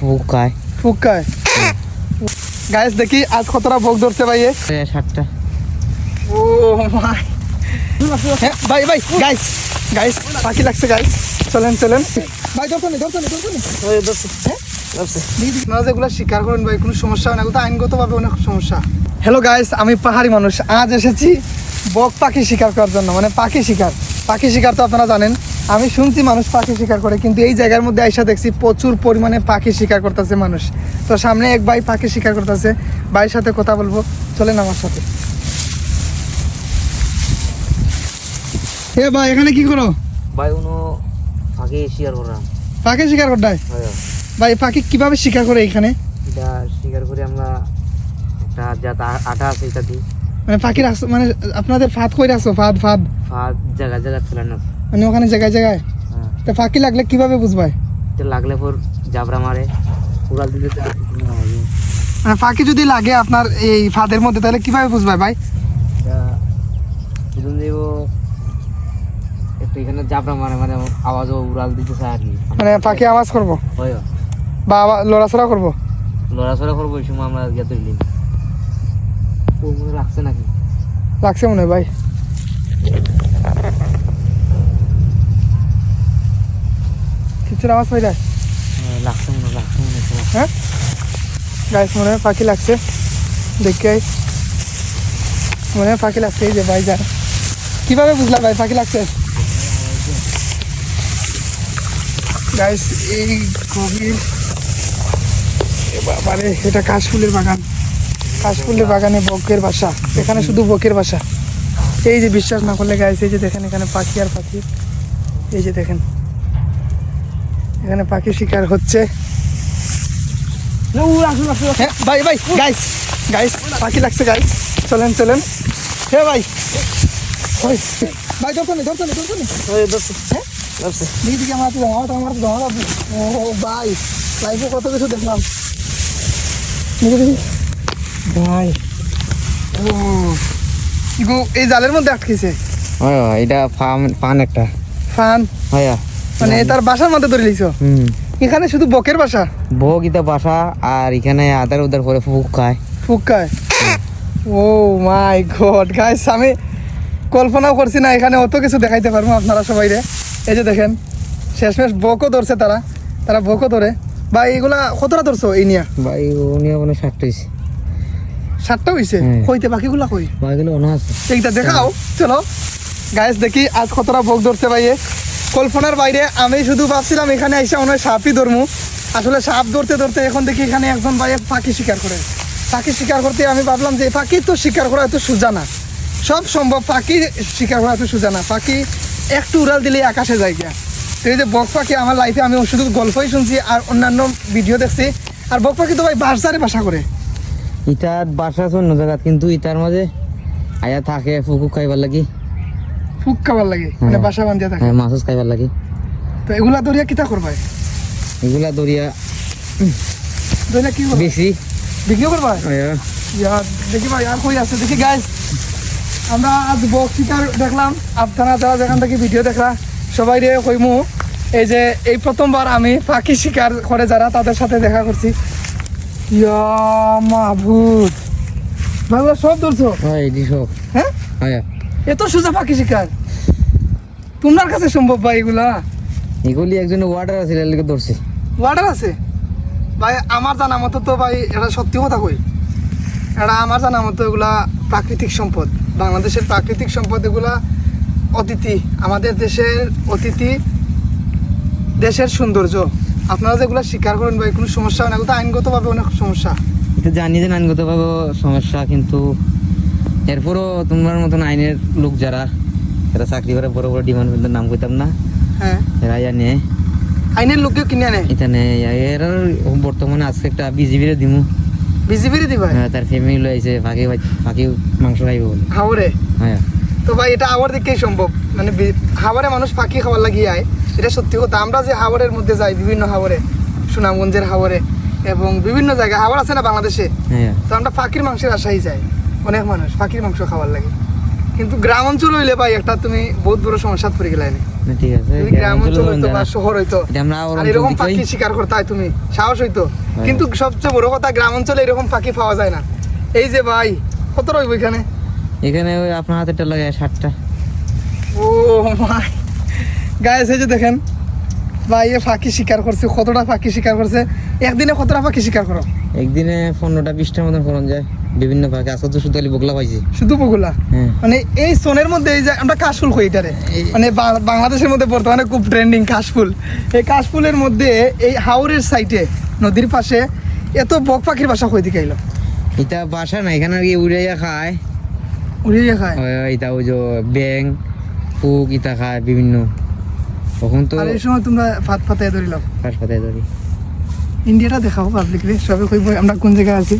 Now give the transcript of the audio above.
ফুকায়। ফুকায়। Guys দেখি আজ কতটা ভোগ ধরছে ভাইয়ে? সাতটা। ও মাই। হ্যাঁ, ভাই ভাই গাইস গাইস পাখি লাগছে গাইস চলেন চলেন। ভাই ধরতো নি ধরতো নি ধরতো নি? আপনারা যেগুলো স্বীকার করেন ভাই কোনো সমস্যা হয় না। এগুলো আইনগতভাবে অনেক সমস্যা। হ্যালো গাইস আমি পাহাড়ি মানুষ। আজ এসেছি বক পাখি শিকার করার জন্য। মানে পাখি শিকার। পাখি শিকার তো আপনারা জানেন। আমি শুনছি মানুষ পাখি শিকার করে কিন্তু এই জায়গার মধ্যে আইসা দেখছি প্রচুর পরিমাণে পাখি শিকার করতেছে মানুষ। তো সামনে এক ভাই পাখি শিকার করতেছে। ভাইয়ের সাথে কথা বলব। চলেন আমার সাথে। এ ভাই এখানে কি করো? ভাই উনো ফাঁকে শিকার করলাম পাখি শিকার করতে হয়। ভাই পাখি কীভাবে শিকার করে এখানে? শিকার করে আমরা একটা যা আটা আছে এটা দিই মানে পাখির আস- মানে আপনাদের ফাঁদ কই রাখছো? ফাঁদ ফাঁদ। ফাঁদ জায়গা জায়গা ফেলানো মানে ওখানে জায়গায় জায়গায়? হ্যাঁ। তো পাখি লাগলে কীভাবে বুঝবাই? এটা লাগলে পর জাবরা মারে উড়াল দিলে মানে পাখি যদি লাগে আপনার এই ফাঁদের মধ্যে তাহলে কীভাবে বুঝবাই ভাই? এটা দেব একটু এখানে জাবরা মারে মানে আওয়াজও উড়াল দিতে চায় আর কি। মানে পাখি আওয়াজ করব? হয়। বা লড়াচড়া করব? লড়াচড়া করব ওই সময় আমরা গিয়ে লাগছে নাকি? লাগছে মনে হয় ভাই। কিছুর আওয়াজ পাই যায়? হ্যাঁ, লাগছে মনে লাগছে মনে হ্যাঁ গাইস মনে হয় পাখি লাগছে। দেখে। মনে হয় পাখি লাগছে এই যে ভাই যান। কীভাবে বুঝলা ভাই পাখি লাগছে? গাইস এই গভীর বাবারে এটা কাশফুলের বাগান? কাশফুলের বাগানে বকের বাসা। এখানে শুধু বকের বাসা। এই যে বিশ্বাস না করলে গাইস এই যে দেখেন এখানে পাখি আর পাখি। এই যে দেখেন। এখানে পাখি শিকার হচ্ছে। হ্যাঁ ভাই ভাই গাইস গাইস পাখি লাগছে গাইস চলেন চলেন। হে ভাই। ভাই ধরতো নি ধরতো নি ধরতো নি। হ্যাঁ। দিদিকে আমার তো আমার তো ও ভাই লাইফে কত কিছু দেখলাম। দেখি দেখি। ভাই। ও ইগো এই জালের মধ্যে আটকেছে? হয় এটা ফান ফান একটা। ফান? হয় মানে তার বাসার মধ্যে ধরে লিছো হুম। এখানে শুধু বকের বাসা? বউ গীতা বাসা আর এখানে আদার উদার করে ফুক খায়। ফুকায় ও মাই গড গাইস আমি কল্পনাও করছি না এখানে অত কিছু দেখাইতে পারব আপনারা সবাই রে। এই যে দেখেন শেষমেশ বকও ধরছে তারা। তারা বকও ধরে। বা এইগুলা কতটা ধরছো এই নিয়া? ভাই উনি মানে ষাটটা হয়েছে সাতটা হইছে কইতে বাকিগুলা কই অনা আছে। এইটা দেখাও। চলো। গাইস দেখি আজ কতটা ধরছে ভাইয়ে। কল্পনার বাইরে আমি শুধু ভাবছিলাম এখানে এসে মনে হয় সাপই ধরমু আসলে সাপ ধরতে ধরতে এখন দেখি এখানে একজন ভাইয়ে পাখি শিকার করে পাখি শিকার করতে আমি ভাবলাম যে পাখি তো শিকার করা এত সোজা না। সব সম্ভব পাখি শিকার করা এত সোজা না। পাখি একটু উড়াল দিলে আকাশে যায় গিয়া এই যে বক পাখি আমার লাইফে আমি শুধু গল্পই শুনছি আর অন্যান্য ভিডিও দেখছি। আর বক পাখি তো ভাই বাসারে বাসা করে ইটার বাসা আছে অন্য জায়গা কিন্তু ইটার মাঝে আয়া থাকে ফুকু খাইবার লাগি। ফুক খাবার লাগে মানে হ্যাঁ। বাসা বান্ধিয়া থাকে। হ্যাঁ মাছ খাইবার লাগি। তো এগুলা ধরিয়া কিতা করবাই এগুলা দরিয়া ধরিয়া কি করবা? বেশি। বিক্রি করবা? হ্যাঁ, ইয়া, দেখি ভাই আর কই আছে? দেখি গাইস আমরা আজ বক শিকার দেখলাম। আপনারা যারা যেখান থেকে ভিডিও দেখলা সবাই রে কইমু এই যে এই প্রথমবার আমি পাখি শিকার করে যারা তাদের সাথে দেখা করছি। ইয়া সব ধরছো? হয় এটি সব হ্যাঁ? হয়। এত সোজা পাখি শিকার। তোমার কাছে সম্ভব ভাই এগুলা? এগুলি একজন ওয়াটার আছে? ভাই আমার জানা মতো তো ভাই এটা সত্যি কথা কই? এটা আমার জানা মতো এগুলা প্রাকৃতিক সম্পদ। বাংলাদেশের প্রাকৃতিক সম্পদ এগুলা অতিথি আমাদের দেশের অতিথি দেশের সৌন্দর্য। আপনারা যেগুলো স্বীকার করেন ভাই কোনো সমস্যা হয় না এগুলো তো আইনগতভাবে অনেক সমস্যা। এটা জানি যে আইনগতভাবে সমস্যা কিন্তু এরপরও তোমার মতন আইনের লোক যারা এরা চাকরি করে বড় বড় ডিপার্টমেন্টের নাম কইতাম না। হ্যাঁ। এরা জানে আইনের লোককে কিনে আনে এটা নেই এর বর্তমানে আজকে একটা বিজিবিরে দিমু। বিজিবির দি ভাই হ্যাঁ, তার ফ্যামিলি লইছে ফাঁকি ফাঁকি মাংস খাইব বলে। হাওরে হ্যাঁ। তো ভাই এটা হাওয়ার দিকেই সম্ভব। মানে হাওরে মানুষ পাখি খাওয়ার লাগিয়ে আয়। এটা সত্যি কথা। আমরা যে হাওরের মধ্যে যাই বিভিন্ন হাওরে সুনামগঞ্জের হাওরে এবং বিভিন্ন জায়গায় হাওর আছে না বাংলাদেশে? হ্যাঁ। তো আমরা পাখির মাংসের আশাই যাই। অনেক মানুষ পাখির মাংস খাওয়ার লাগে। কিন্তু গ্রাম অঞ্চল হইলে ভাই একটা তুমি বহুত বড় সমস্যাত পড়ে গেলাই না, ঠিক আছে। গ্রাম অঞ্চল হইতো বা শহর হইতো এটা আমরা ওর আর এরকম পাখি শিকার করতে হয় তুমি সাহস হইতো। কিন্তু সবচেয়ে বড় কথা গ্রাম অঞ্চলে এরকম পাখি পাওয়া যায় না। এই যে ভাই কত রইব এখানে? এখানে ওই আপনার হাতেরটা লাগে ষাটটা। ও মাই গায়ে যে দেখেন ভাই এ পাখি শিকার করছে কতটা পাখি শিকার করছে? একদিনে কতটা পাখি শিকার করো? একদিনে পনেরোটা বিশটার মতন করন যায়। বিভিন্ন পাখি আজকে তো শুধু বগলা পাইছি। শুধু বগুলা? হ্যাঁ। মানে এই সোনের মধ্যে এই যে আমরা কাশফুল কই এটারে। মানে বাংলাদেশের মধ্যে বর্তমানে খুব ট্রেন্ডিং কাশফুল। এই কাশফুলের মধ্যে এই হাওরের সাইডে নদীর পাশে এত বক পাখির বাসা কই দিকে এলো এটা বাসা না এখানে আর কি উড়াইয়া খায়। উড়িয়ে খায়? এটা ওই যে ব্যাং পুক ইতা খায় বিভিন্ন। তখন তো আর এই সময় তোমরা ফাত ফাতায় ধরিলাম। হাসপাতালে ধরি। ইন্ডিয়াটা দেখাও পাবলিকলি সবে কইব আমরা কোন জায়গায় আছি।